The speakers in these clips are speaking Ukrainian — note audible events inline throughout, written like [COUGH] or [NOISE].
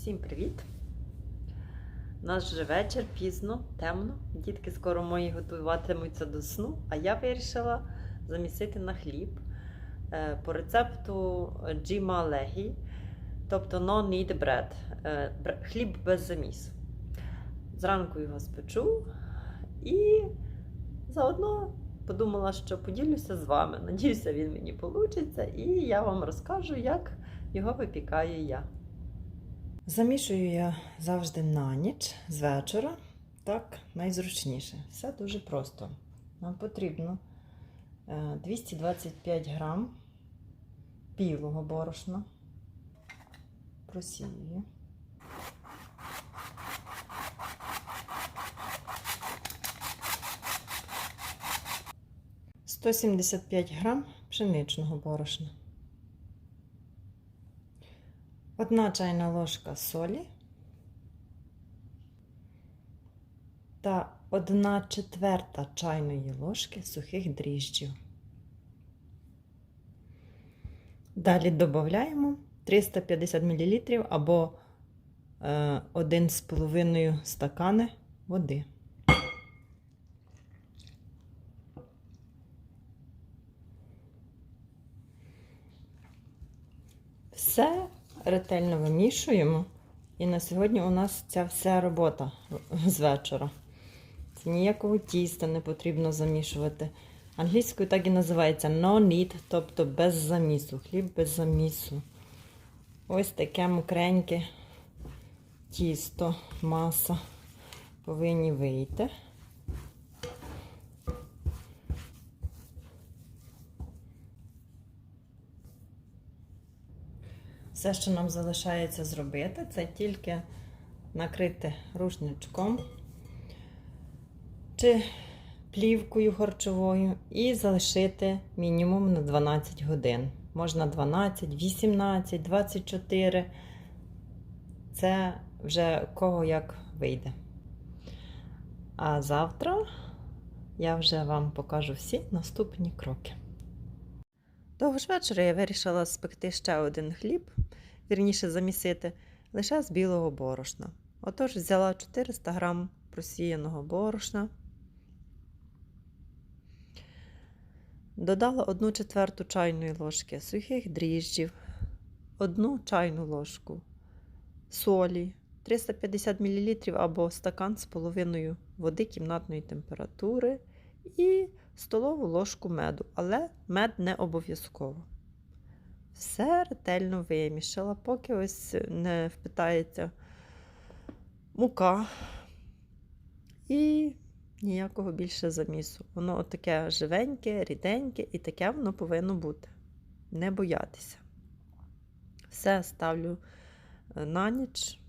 Всім привіт! У нас вже вечір, пізно, темно. Дітки скоро мої готуватимуться до сну, а я вирішила замісити на хліб е, по рецепту Джима Легі, тобто no need bread, е, хліб без замісу. Зранку його спечу і заодно подумала, що поділюся з вами. Надіюся, він мені вийде, і я вам розкажу, як його випікаю я. Замішую я завжди на ніч з вечора. Так, найзручніше. Все дуже просто. Нам потрібно е, 225 грам білого борошна. Просію. Сто сімдесят п'ять грам пшеничного борошна. Одна чайна ложка солі та одна четверта чайної ложки сухих дріжджів. Далі додаємо 350 мл або е, 1,5 стакани води. Все ретельно вимішуємо. І на сьогодні у нас ця вся робота з вечора. Це ніякого тіста не потрібно замішувати. Англійською так і називається no need, тобто без замісу. Хліб без замісу. Ось таке мокреньке тісто, маса повинні вийти. Все, що нам залишається зробити, це тільки накрити рушничком чи плівкою харчовою і залишити мінімум на 12 годин. Можна 12, 18, 24. Це вже кого як вийде. А завтра я вже вам покажу всі наступні кроки. Того ж вечора я вирішила спекти ще один хліб, вірніше замісити, лише з білого борошна. Отож, взяла 400 грам просіяного борошна, додала 1 четверту чайної ложки сухих дріжджів, 1 чайну ложку солі, 350 мл або стакан з половиною води кімнатної температури і столову ложку меду, але мед не обов'язково. Все ретельно вимішала, поки ось не впитається мука і ніякого більше замісу. Воно таке живеньке, ріденьке, і таке воно повинно бути. Не боятися. Все ставлю на ніч,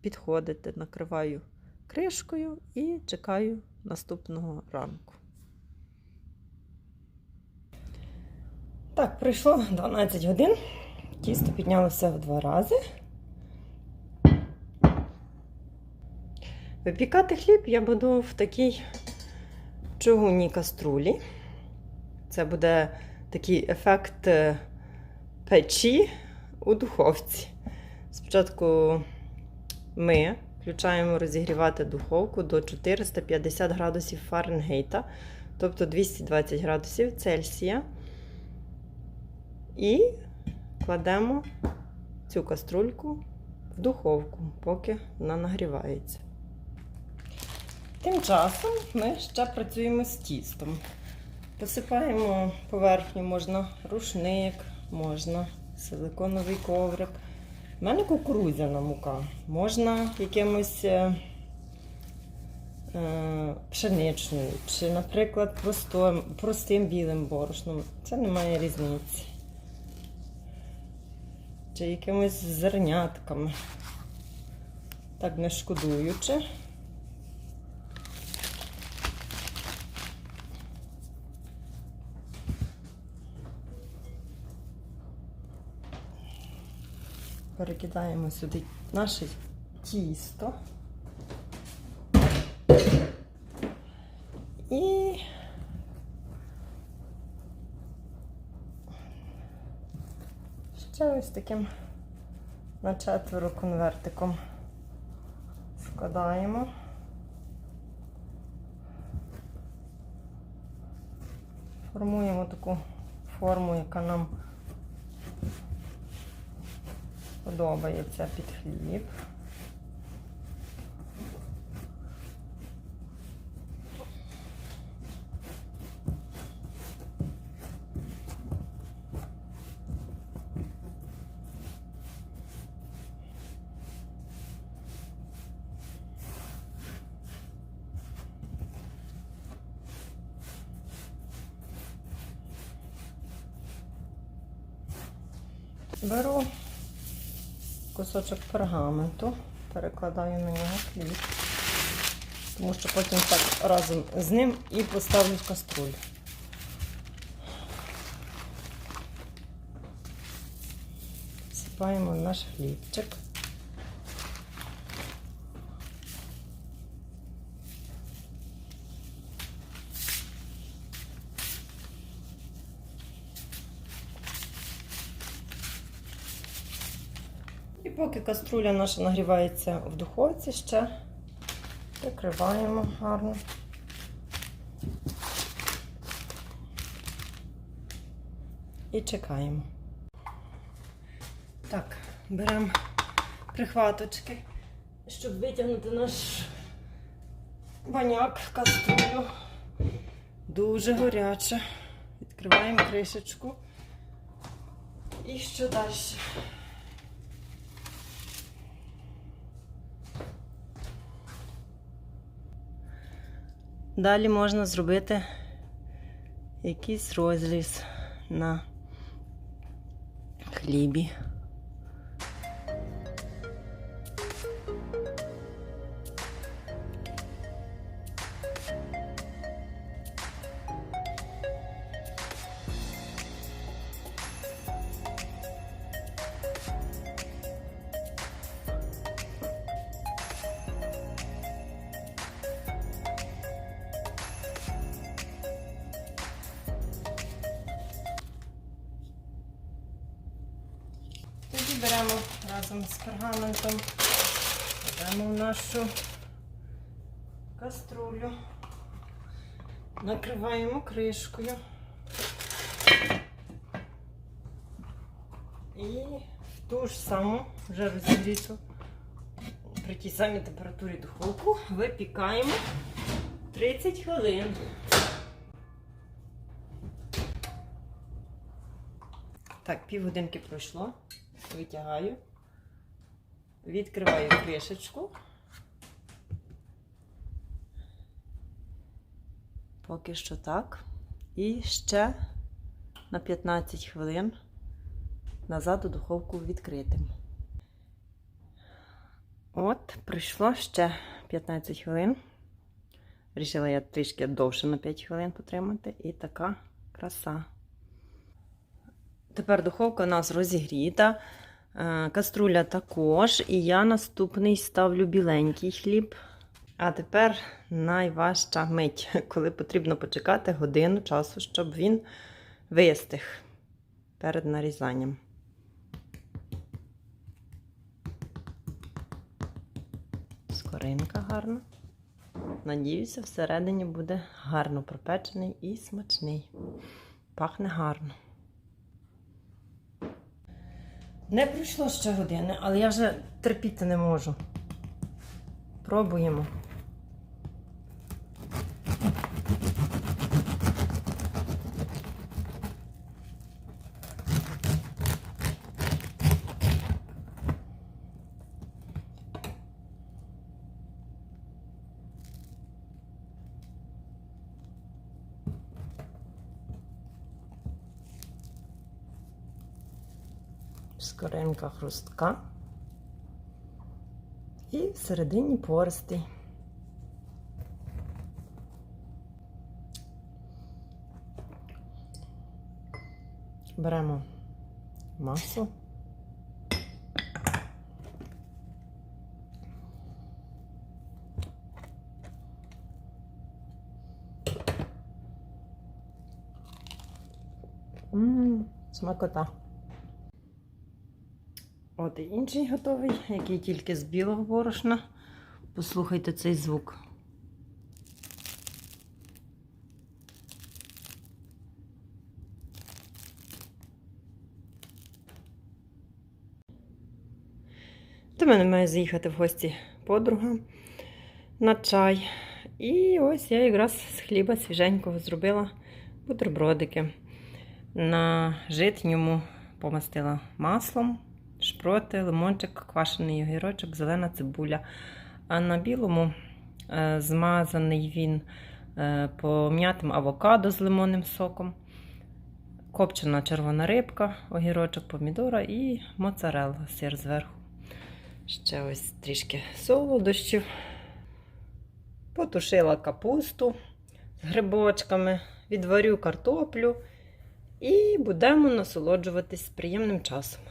підходити, накриваю кришкою і чекаю наступного ранку. Так, пройшло 12 годин. Тісто піднялося в два рази. Випікати хліб я буду в такій чугунній каструлі. Це буде такий ефект е, печі у духовці. Спочатку ми включаємо розігрівати духовку до 450 градусів Фаренгейта, тобто 220 градусів Цельсія. І кладемо цю каструльку в духовку, поки вона нагрівається. Тим часом ми ще працюємо з тістом. Посипаємо поверхню, можна рушник, можна силиконовий коврик. У мене кукурудзяна мука. Можна якимось е, е, пшеничною, чи, наприклад, простим, простим білим борошном. Це не має різниці. Чи якимось зернятками. Так не шкодуючи. Перекидаємо сюди наше тісто. І ще ось таким на четверо конвертиком складаємо. Формуємо таку форму, яка нам подобається під хліб. Беру кусочок пергаменту, перекладаю на нього хліб, тому що потім так разом з ним і поставлю в каструлю. Сипаємо наш хлібчик. І поки каструля наша нагрівається в духовці ще, прикриваємо гарно. І чекаємо. Так, беремо прихваточки, щоб витягнути наш баняк в каструлю. Дуже гаряче. Відкриваємо кришечку. І що далі? Далі можна зробити якийсь розріз на хлібі. Беремо разом з пергаментом, беремо в нашу каструлю, накриваємо кришкою і в ту ж саму вже розігріту при тій самій температурі духовку випікаємо 30 хвилин. Так, півгодинки пройшло. Витягаю, відкриваю кришечку. Поки що так. І ще на 15 хвилин назад у духовку відкритим. От, пройшло ще 15 хвилин. Рішила я трішки довше на 5 хвилин потримати. І така краса. Тепер духовка у нас розігріта, е, каструля також. І я наступний ставлю біленький хліб. А тепер найважча мить, [LAUGHS] коли потрібно почекати годину часу, щоб він вистиг перед нарізанням. Скоринка гарна. Надіюся, всередині буде гарно пропечений і смачний. Пахне гарно. Не пройшло ще години, але я вже терпіти не можу. Пробуємо. Скоринка хрустка. І всередині пористий. Беремо масу. Ммм, смакота. От і інший готовий, який тільки з білого борошна. Послухайте цей звук. До мене має заїхати в гості подруга на чай. І ось я якраз з хліба свіженького зробила бутербродики. На житньому помастила маслом, шпроти, лимончик, квашений огірочок, зелена цибуля. А на білому е, змазаний він е, пом'ятим авокадо з лимонним соком, копчена червона рибка, огірочок, помідора і моцарелла, сир зверху. Ще ось трішки солодощів. Потушила капусту з грибочками, відварю картоплю і будемо насолоджуватись приємним часом.